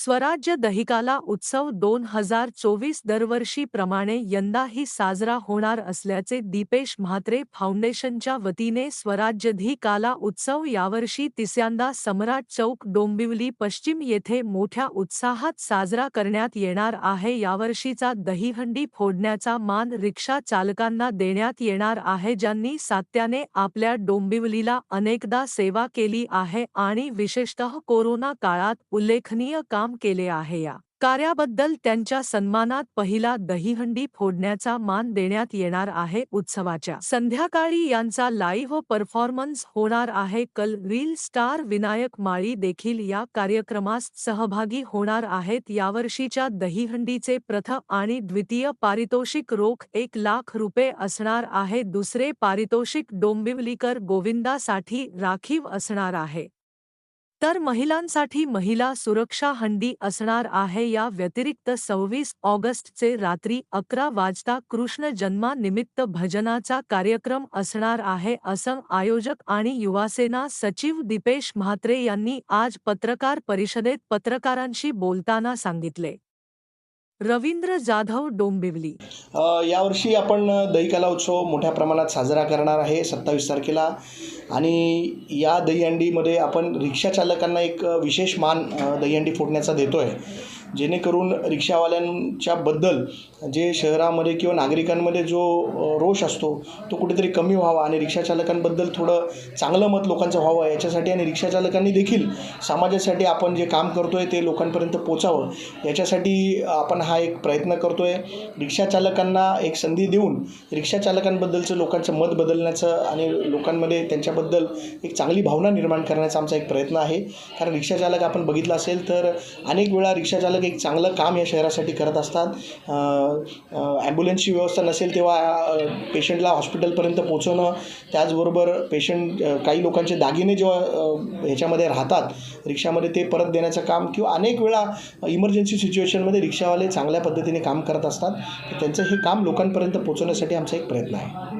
स्वराज्य दहिकाला उत्सव दोन हजार चोवीस दरवर्षीप्रमाणे यंदाही साजरा होणार असल्याचे दीपेश म्हात्रे फाउंडेशनच्या वतीने स्वराज्य काला उत्सव यावर्षी तिसऱ्यांदा सम्राट चौक डोंबिवली पश्चिम येथे मोठ्या उत्साहात साजरा करण्यात येणार आहे. यावर्षीचा दहीहंडी फोडण्याचा मान रिक्षा चालकांना देण्यात येणार आहे ज्यांनी सात्याने आपल्या डोंबिवलीला अनेकदा सेवा केली आहे आणि विशेषतः कोरोना काळात उल्लेखनीय काम केले आहे या. कार्याबद्दल त्यांच्या सन्मानात पहिला दहीहंडी फोडण्याचा मान देण्यात येणार आहे उत्सवाच्या. संध्याकाळी यांचा लाईव्ह परफॉर्मन्स होणार आहे. कल रील स्टार विनायक माळी देखील या कार्यक्रमास सहभागी होणार आहेत. यावर्षीच्या दहीहंडीचे प्रथम आणि द्वितीय पारितोषिक रोख एक लाख रुपये असणार आहे. दुसरे पारितोषिक डोंबिवलीकर गोविंदासाठी राखीव असणार आहे. तर महिलांसाठी महिला सुरक्षा हंडी असणार आहे. या व्यतिरिक्त सव्वीस ऑगस्टचे रात्री अकरा वाजता कृष्ण जन्मानिमित्त भजनाचा कार्यक्रम असणार आहे. असं आयोजक आणि युवासेना सचिव दीपेश म्हात्रे यांनी आज पत्रकार परिषदेत पत्रकारांशी बोलताना सांगितले. रवींद्र जाधव डोंबिवली. यावर्षी आपण दहीकाला उत्सव मोठ्या प्रमाणात साजरा करणार आहे सत्तावीस तारखेला. आणि या दहीहंडीमध्ये आपण रिक्षा चालकांना एक विशेष मान दहीहंडी फोडण्याचा देतो आहे जेणेकरून रिक्षावाल्यांच्या बद्दल जे शहरामध्ये किंवा नागरिकांमध्ये जो रोष असतो तो कुठेतरी कमी व्हावा आणि रिक्षाचालकांबद्दल थोडं चांगलं मत लोकांचं व्हावं याच्यासाठी आणि रिक्षाचालकांनी देखील समाजासाठी आपण जे काम करतो आहे ते लोकांपर्यंत पोचावं याच्यासाठी आपण हा एक प्रयत्न करतो आहे रिक्षाचालकांना एक संधी देऊन रिक्षाचालकांबद्दलचं लोकांचं मत बदलण्याचं आणि लोकांमध्ये त्यांच्याबद्दल एक चांगली भावना निर्माण करण्याचा आमचा एक प्रयत्न आहे. कारण रिक्षाचालक आपण बघितलं असेल तर अनेक वेळा रिक्षाचालक चालक एक चांगलं काम या शहरासाठी करत असतात. ॲम्ब्युलन्सची व्यवस्था नसेल तेव्हा पेशंटला हॉस्पिटलपर्यंत पोचवणं त्याचबरोबर पेशंट काही लोकांचे दागिने जेव्हा ह्याच्यामध्ये राहतात रिक्षामध्ये ते परत देण्याचं काम किंवा अनेक वेळा इमर्जन्सी सिच्युएशनमध्ये रिक्षावाले चांगल्या पद्धतीने काम करत असतात तर त्यांचं हे काम लोकांपर्यंत पोचवण्यासाठी आमचा एक प्रयत्न आहे.